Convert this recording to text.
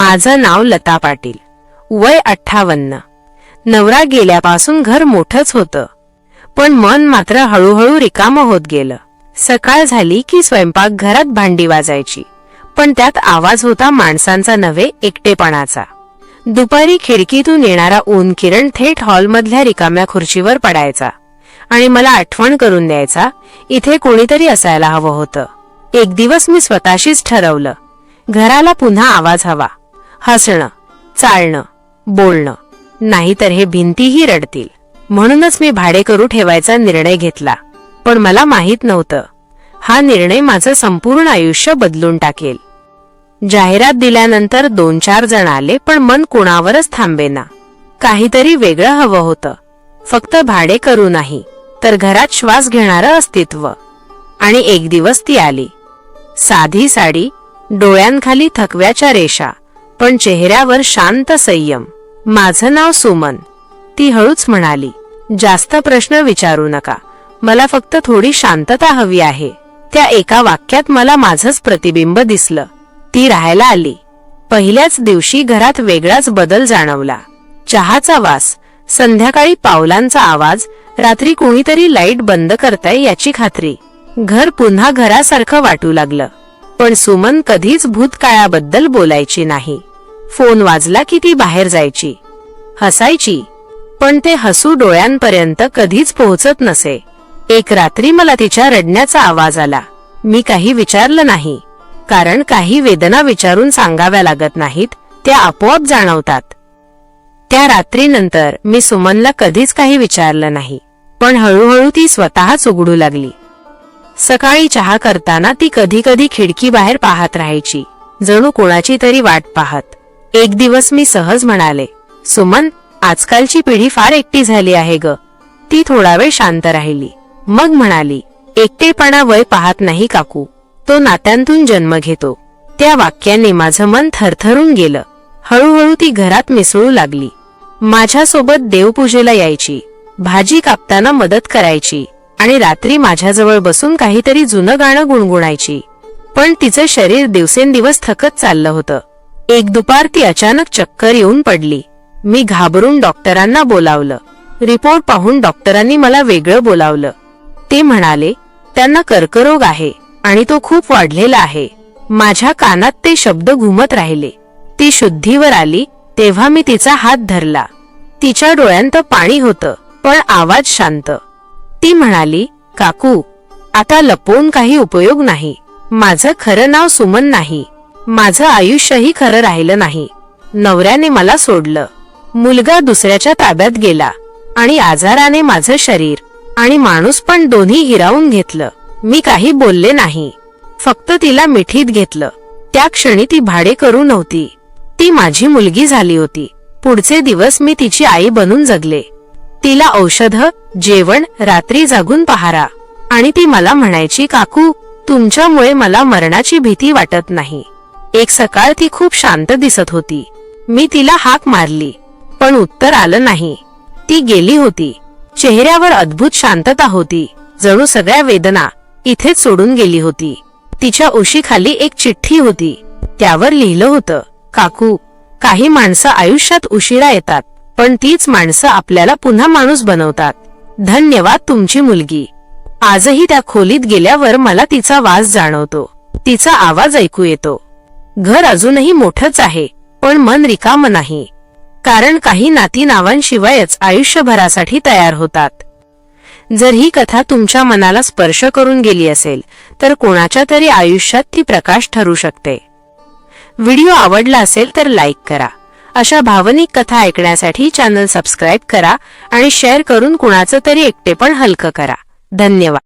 माझं नाव लता पाटील. वय अठ्ठावन्न. नवरा गेल्यापासून घर मोठंच होतं. पण मन मात्र हळूहळू रिकामं होत गेलं. सकाळ झाली की स्वयंपाकघरात भांडी वाजायची. पण त्यात आवाज होता माणसांचा नव्हे एकटेपणाचा. दुपारी खिडकीतून येणारा ऊन किरण थेट हॉलमधल्या रिकाम्या खुर्चीवर पडायचा. आणि मला आठवण करून द्यायचा इथे कोणीतरी असायला हवं होतं. एक दिवस मी स्वतःशीच ठरवलं. घराला पुन्हा आवाज हवा. हसणं चालणं बोलणं नाहीतर हे भिंतीही रडतील. म्हणूनच मी भाडे करू ठेवायचा निर्णय घेतला. पण मला माहीत नव्हतं. हा निर्णय माझं संपूर्ण आयुष्य बदलून टाकेल. जाहिरात दिल्यानंतर दोन चार जण आले पण मन कुणावरच थांबेना. काहीतरी वेगळं हवं होतं. फक्त भाडे करू नाही तर घरात श्वास घेणारं अस्तित्व. आणि एक दिवस ती आली. साधी साडी डोळ्यांखाली थकव्याच्या रेषा. पण चेहऱ्यावर शांत संयम. माझं नाव सुमन. ती हळूच म्हणाली जास्त प्रश्न विचारू नका. मला फक्त थोडी शांतता हवी आहे. त्या एका वाक्यात मला माझंच प्रतिबिंब दिसलं. ती राहायला आली. पहिल्याच दिवशी घरात वेगळाच बदल जाणवला. चहाचा वास संध्याकाळी पावलांचा आवाज रात्री कोणीतरी लाइट बंद करताय याची खात्री. घर पुन्हा घरासारखं वाटू लागलं. पण सुमन कधीच भूतकाळाबद्दल बोलायची नाही. फोन वाजला की ती बाहेर जायची. हसायची पण ते हसू डोळ्यांपर्यंत कधीच पोहोचत नसे. एक रात्री मला तिच्या रडण्याचा आवाज आला. मी काही विचारलं नाही कारण काही वेदना विचारून सांगाव्या लागत नाहीत त्या आपोआप जाणवतात. त्या रात्रीनंतर मी सुमनला कधीच काही विचारलं नाही पण हळूहळू ती स्वतःच उघडू लागली. सकाळी चहा करताना ती कधी कधी खिडकी बाहेर पाहत राहायची जणू कोणाची तरी वाट पाहत. एक दिवस मी सहज म्हणाले सुमन आजकालची पिढी फार एकटी झाली आहे ग. ती थोडा वेळ शांत राहिली. मग म्हणाली एकटेपणा वय पाहत नाही काकू. तो नात्यांतून जन्म घेतो. त्या वाक्याने माझं मन थरथरून गेलं. हळूहळू ती घरात मिसळू लागली. माझ्यासोबत देवपूजेला यायची. भाजी कापताना मदत करायची. आणि रात्री माझ्याजवळ बसून काहीतरी जुनं गाणं गुणगुणायची. पण तिचं शरीर दिवसेंदिवस थकत चाललं होतं. एक दुपार ती अचानक चक्कर येऊन पडली. मी घाबरून डॉक्टरांना बोलावलं. रिपोर्ट पाहून डॉक्टरांनी मला वेगळं बोलावलं. ते म्हणाले त्यांना कर्करोग आहे आणि तो खूप वाढलेला आहे. माझ्या कानात ते शब्द घुमत राहिले. ती शुद्धीवर आली तेव्हा मी तिचा हात धरला. तिच्या डोळ्यांत पाणी होतं पण आवाज शांत. ती म्हणाली काकू आता लपवून काही उपयोग नाही. माझं खरं नाव सुमन नाही. माझं आयुष्यही खरं राहिलं नाही. नवऱ्याने मला सोडलं. मुलगा दुसऱ्याच्या ताब्यात गेला आणि आजाराने माझं शरीर आणि माणूस पण दोन्ही हिरावून घेतलं. मी काही बोलले नाही. फक्त तिला मिठीत घेतलं. त्या क्षणी ती भाडे करू नव्हती. ती माझी मुलगी झाली होती. पुढचे दिवस मी तिची आई बनून जगले. तिला औषध जेवण रात्री जागून पहारा आणि ती मला म्हणायची काकू तुमच्यामुळे मला मरणाची भीती वाटत नाही. एक सकाळ ती खूप शांत दिसत होती. मी तिला हाक मारली पण उत्तर आलं नाही. ती गेली होती. चेहऱ्यावर अद्भुत शांतता होती. जणू सगळ्या वेदना इथेच सोडून गेली होती. तिच्या उशीखाली एक चिठ्ठी होती. त्यावर लिहिलं होतं काकू काही माणसं आयुष्यात उशिरा येतात पण तीच माणसं आपल्याला पुन्हा माणूस बनवतात. धन्यवाद तुमची मुलगी. आजही त्या खोलीत गेल्यावर मला तिचा वास जाणवतो. तिचा आवाज ऐकू येतो. घर अजूनही मोठंच आहे पण मन रिकाम नाही. कारण काही नाती नावांशिवायच आयुष्यभरासाठी तयार होतात. जर ही कथा तुमच्या मनाला स्पर्श करून गेली असेल तर कोणाच्या तरी आयुष्यात ती प्रकाश ठरू शकते. व्हिडिओ आवडला असेल तर लाईक करा. अशा भावनिक कथा ऐकण्यासाठी चॅनल सबस्क्राईब करा आणि शेअर करून कुणाचं तरी एकटेपण हलकं करा. धन्यवाद.